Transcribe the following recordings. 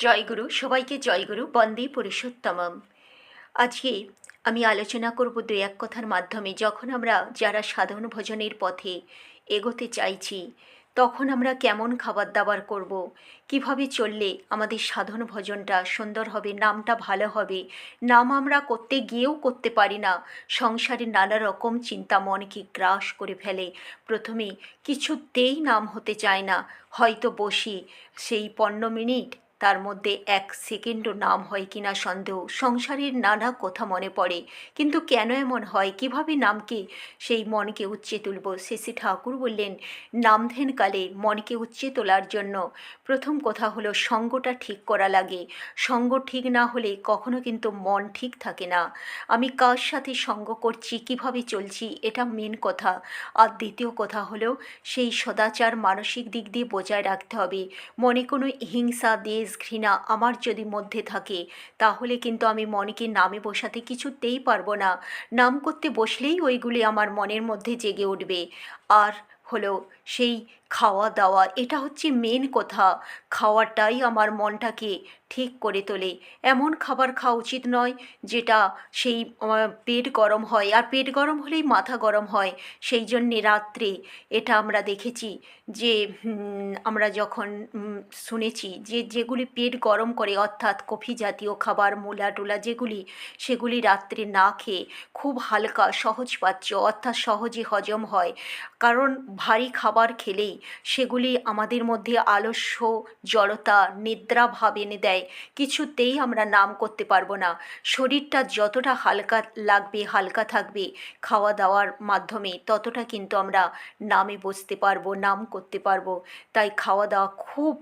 জয়গুরু, সবাইকে জয়গুরু, বন্দে পুরুষোত্তমম। আজকে আমি আলোচনা করব দু এক কথার মাধ্যমে। যখন আমরা যারা সাধন ভোজনের পথে এগোতে চাইছি, তখন আমরা কেমন খাবার দাবার করব? কীভাবে চললে আমাদের সাধন ভজনটা সুন্দর হবে, নামটা ভালো হবে? নাম আমরা করতে গিয়েও করতে পারি না। সংসারে নানা রকম চিন্তা মনকে গ্রাস করে ফেলে। প্রথমে কিছুতেই নাম হতে চায় না। হয়তো বসি সেই পনেরো মিনিট তার মধ্যে এক সেকেন্ডও নাম হয় কিনা সন্দেহ। সংসারের নানা কথা মনে পড়ে। কিন্তু কেন এমন হয়? কীভাবে নামকে? সেই মনকে উচ্চে তুলব। শেষে ঠাকুর বললেন, নাম ধ্যানকালে মনকে উচ্চে তোলার জন্য প্রথম কথা হলো সঙ্গটা ঠিক করা লাগে। সঙ্গ ঠিক না হলে কখনো কিন্তু মন ঠিক থাকে না। আমি কার সাথে সঙ্গ করছি? কীভাবে চলছি? এটা মেন কথা। আর দ্বিতীয় কথা হলো, সেই সদাচার মানসিক দিক দিয়ে বজায় রাখতে হবে। মনে কোনো হিংসা, দেশ ঘৃণা আমার যদি মধ্যে থাকে, তাহলে কিন্তু আমি মনকে নামে বসাতে কিছুতেই পারব না। নাম করতে বসলেই ওইগুলি আমার মনের মধ্যে জেগে উঠবে। আর হলো সেই খাওয়া দাওয়া এটা হচ্ছে মেন কথা। খাওয়াটাই আমার মনটাকে ঠিক করে তোলে। এমন খাবার খাওয়া উচিত নয় যেটা সেই পেট গরম হয়। আর পেট গরম হলেই মাথা গরম হয়। সেই জন্যে রাত্রে এটা আমরা দেখেছি যে আমরা যখন শুনেছি যে, যেগুলি পেট গরম করে, অর্থাৎ কফি জাতীয় খাবার, মূলা টুলা যেগুলি, সেগুলি রাত্রে না খেয়ে খুব হালকা সহজপাচ্য, অর্থাৎ সহজে হজম হয়। কারণ ভারী খাবার খেলেই সেগুলি আমাদের মধ্যে আলস্য, জড়তা, নিদ্রা ভাব এনে দেয়। কিছুতেই আমরা নাম করতে পারব না। শরীরটা যতটা হালকা লাগবে, হালকা থাকবে খাওয়া দাওয়ার মাধ্যমে, ততটা কিন্তু আমরা নামে বসতে পারব, নাম করতে পারব। তাই খাওয়া দাওয়া খুব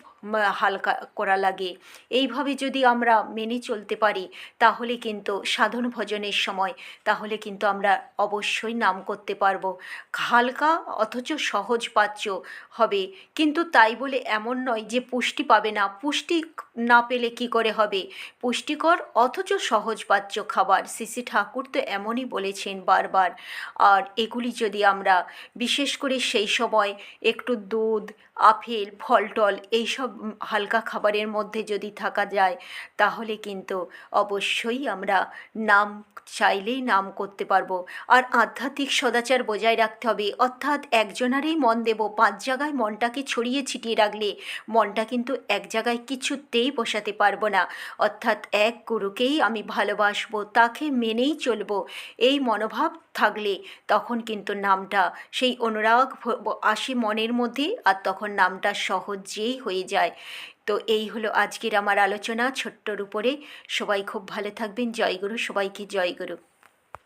হালকা করা লাগে। এইভাবে যদি আমরা মেনে চলতে পারি, তাহলে কিন্তু সাধন ভজনের সময়, তাহলে কিন্তু আমরা অবশ্যই নাম করতে পারব। হালকা অথচ সহজ পাচ্য হবে। কিন্তু তাই বলে এমন নয় যে পুষ্টি পাবে না। পুষ্টি না পেলে কি করে হবে? পুষ্টিকর অথচ সহজ পাচ্য খাবার। শ্রী ঠাকুর তো এমনই বলেছেন বারবার। আর এগুলি যদি আমরা, বিশেষ করে সেই সময় একটু দুধ আপেল ফল টল এইসব হালকা খাবারের মধ্যে যদি থাকা যায়, তাহলে কিন্তু অবশ্যই আমরা নাম চাইলেই নাম করতে পারব। আর আধ্যাত্মিক সদাচার বজায় রাখতে হবে। অর্থাৎ একজনারই মন দেব, পাঁচ জায়গায় মনটাকে ছড়িয়ে ছিটিয়ে রাখলে মনটা কিন্তু এক জায়গায় কিছুতেই বসাতে পারব না। অর্থাৎ এক গুরুকেই আমি ভালোবাসবো, তাকে মেনেই চলবো। এই মনোভাব থাকলে তখন কিন্তু নামটা সেই অনুরাগ আসে মনের মধ্যে আর তখন নামটা সহজেই হয়ে যায়। তো এই হলো আজকের আমার আলোচনা ছোট্টর উপরে সবাই খুব ভালো থাকবেন। জয়গুরু সবাইকে জয়গুরু